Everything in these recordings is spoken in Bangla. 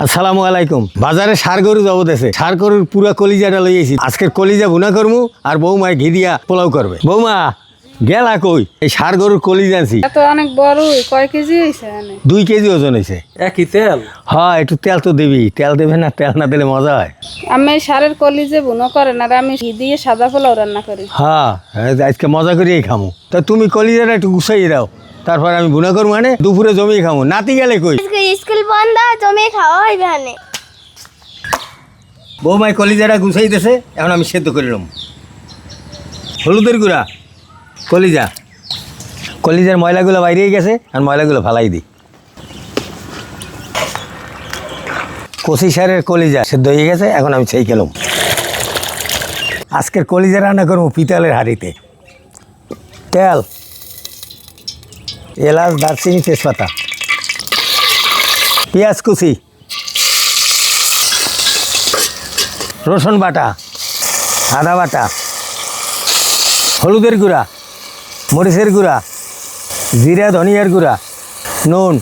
আসসালামু আলাইকুম। বাজারে সার গরু জবত আছে। সার গরুর পুরা কলিজাটা লইয়েছি আজকের কলিজা ভুনা করমু আর বৌমায় ঘি দিয়া পোলাও করবে। বৌমা গেলা কই? এই সার গরুর কলিজা আনছি। এত অনেক বড় কয় কেজি হয়েছে এনে? দুই কেজি ওজন হয়েছে একই তেল? হ্যাঁ একটু তেল তো দিবি। তেল দেবে না তেল না দিলে মজা হয়। আমি এই সারের কলি যে বুনো করেন আর আমি ঘি দিয়ে সাদা পোলাও রান্না করি। হ্যাঁ আজকে মজা করেই খামু। তা তুমি কলিজাটা একটু গুছাই দাও। তারপর আমি ভুনা করব মানে দুপুরে জমি খামু নাতি গেলে কই? স্কুল বন্ধ জমে খাওয়া হইবে হানে বৌমায় কলিজাটা গুছাইতেছে এখন আমি সেদ্ধ করে নেব। হলুদের গুঁড়া কলিজা। কলিজার ময়লাগুলো বাইরেই গেছে আর ময়লাগুলো ফালাই দিই। কষি সারের কলিজা সেদ্ধ হয়ে গেছে এখন আমি সেই খেলাম। আজকের কলিজা রান্না করব পিতলের হাঁড়িতে। তেল এলাচ, দারচিনি, তেজপাতা। পেঁয়াজ কুচি। রসুন বাটা। আদা বাটা। হলুদের গুঁড়া। মরিচের গুঁড়া। জিরা, ধনিয়ার গুঁড়া। নুন।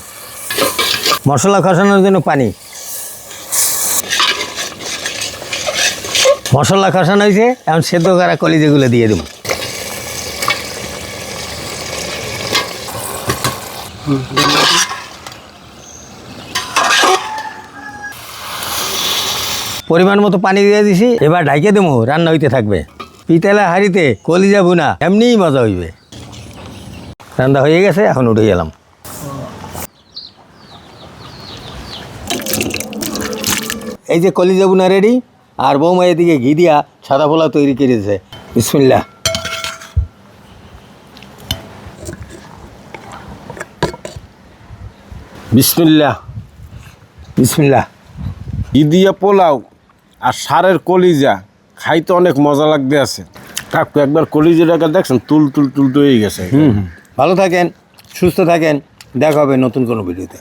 মশলা কষানোর জন্য পানি। মশলা কষানো হয়েছে, এখন সেদ্ধ করা কলিজেগুলো দিয়ে দেবো। পরিমাণ মতো পানি দিয়ে দিছি, এবার ঢাইকে দেবো, রান্না হইতে থাকবে। পিতলা হাঁড়িতে কলিজা বুনা এমনিই মজা হইবে। রান্না হয়ে গেছে, এখন উঠে গেলাম। এই যে কলিজা বুনা রেডি, আর বৌমা এদিকে ঘি দিয়া সাদা পোলা তৈরি করেছে বিসমিল্লা বিসমিল্লা বিসমিল্লা ইদিয়া পোলাও আর সারের কলিজা খাইতে অনেক মজা লাগতে আছে। কাকু একবার কলিজাটাকে দেখছেন তুল তুল তুল হয়ে গেছে। হুম। ভালো থাকেন সুস্থ থাকেন দেখা হবে নতুন কোনো ভিডিওতে।